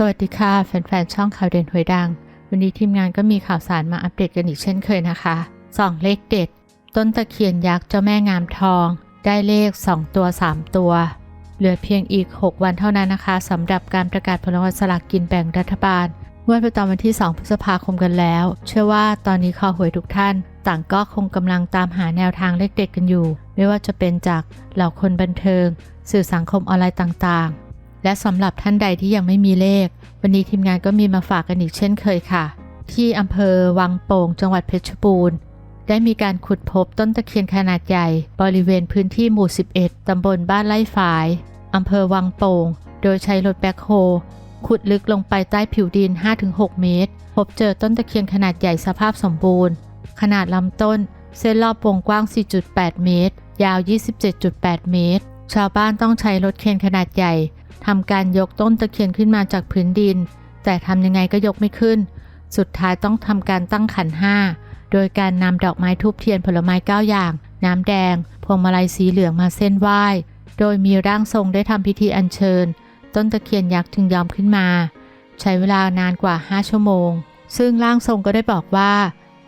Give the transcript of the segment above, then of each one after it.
สวัสดีค่ะ แฟนๆ ช่องข่าวเด่นหวยดัง วันนี้ทีมงานก็มีข่าวสารมาอัปเดตกันอีกเช่นเคยนะคะสองเลขเด็ด ต้นตะเคียนยักษ์เจ้าแม่งามทอง ได้เลข 2 ตัว 3 ตัว เหลือเพียงอีก 6 วันเท่านั้นนะคะสำหรับการประกาศผลรางวัลสลากกินแบ่งรัฐบาลงวดประจำวันที่ 2 พฤษภาคมกันแล้ว เชื่อว่าตอนนี้คอหวยทุกท่าน ต่างก็คงกำลังตามหาแนวทางเลขเด็ดกันอยู่ ไม่ว่าจะเป็นจากเหล่าคนบันเทิง สื่อสังคมออนไลน์ต่างๆ และสำหรับท่านใดที่ยังไม่มีเลข วันนี้ทีมงานก็มีมาฝากกันอีกเช่นเคยค่ะ ที่อำเภอวังโป่งจังหวัดเพชรบูรณ์ได้มีการขุดพบต้นตะเคียนขนาดใหญ่ บริเวณพื้นที่หมู่ 11 ตำบลบ้านไร่ฝายอำเภอวังโป่ง โดยใช้รถแบ็คโฮขุดลึกลงไปใต้ผิวดิน 5-6 เมตร พบเจอต้นตะเคียนขนาดใหญ่สภาพสมบูรณ์ ขนาดลำต้น เส้นรอบวงกว้าง 4.8 เมตร ยาว 27.8 เมตร ชาวบ้านต้องใช้รถเคนขนาดใหญ่ ทำการยกต้นตะเคียนขึ้นมาจากพื้นดิน แต่ทำยังไงก็ยกไม่ขึ้น สุดท้ายต้องทำการตั้งขันห้าโดยการนำดอกไม้ทูบเทียนผลไม้9อย่าง น้ำแดง พวงมาลัยสีเหลืองมาเส้นไหว้ โดยมีร่างทรงได้ทำพิธีอัญเชิญ ต้นตะเคียนยักษ์จึงยอมขึ้นมา ใช้เวลานานกว่า 5 ชั่วโมง ซึ่งร่างทรงก็ได้บอกว่า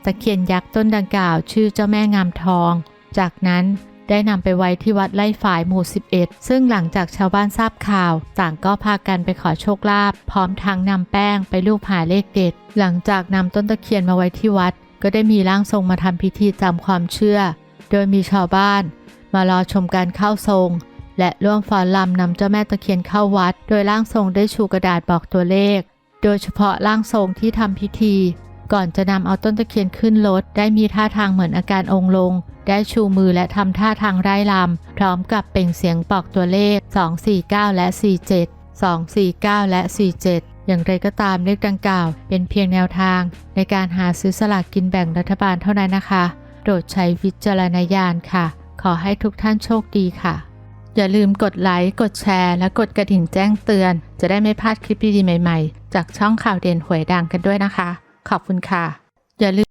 ตะเคียนยักษ์ต้นดังกล่าว ชื่อเจ้าแม่งามทอง จากนั้น ได้นำไปไว้ที่วัดไร่ฝายหมู่ 11 ซึ่งหลังจากชาวบ้านทราบข่าว ต่างก็พากันไปขอโชคลาภพร้อมทั้งนำแป้งไปลูบหาเลขเด็ด หลังจากนำต้นตะเคียนมาไว้ที่วัด ก็ได้มีร่างทรงมาทำพิธีตามความเชื่อ โดยมีชาวบ้าน มารอชมการเข้าทรง และร่วมฟ้อนรำนำเจ้าแม่ตะเคียนเข้าวัด โดยร่างทรงได้ชูกระดาษบอกตัวเลข โดยเฉพาะร่างทรงที่ทำพิธี ก่อนจะนำเอาต้นตะเคียนขึ้นรถได้มีท่าทางเหมือนอาการองค์ลง ได้ชูมือและทำท่าทางไร้ลำพร้อมกับเปล่งเสียงบอกตัวเลข 249 และ 47 249 และ 47 อย่างไรก็ตามเลขดังกล่าว เป็นเพียงแนวทาง ในการหาซื้อสลากกินแบ่งรัฐบาลเท่านั้นนะคะ โปรดใช้วิจารณญาณค่ะ ขอให้ทุกท่านโชคดีค่ะ อย่าลืมกดไลค์ กดแชร์ และกดกระดิ่งแจ้งเตือน จะได้ไม่พลาดคลิปดีๆใหม่ ๆ จากช่องข่าวเด่นหวยดังกันด้วยนะคะ ขอบคุณค่ะ อย่าลืม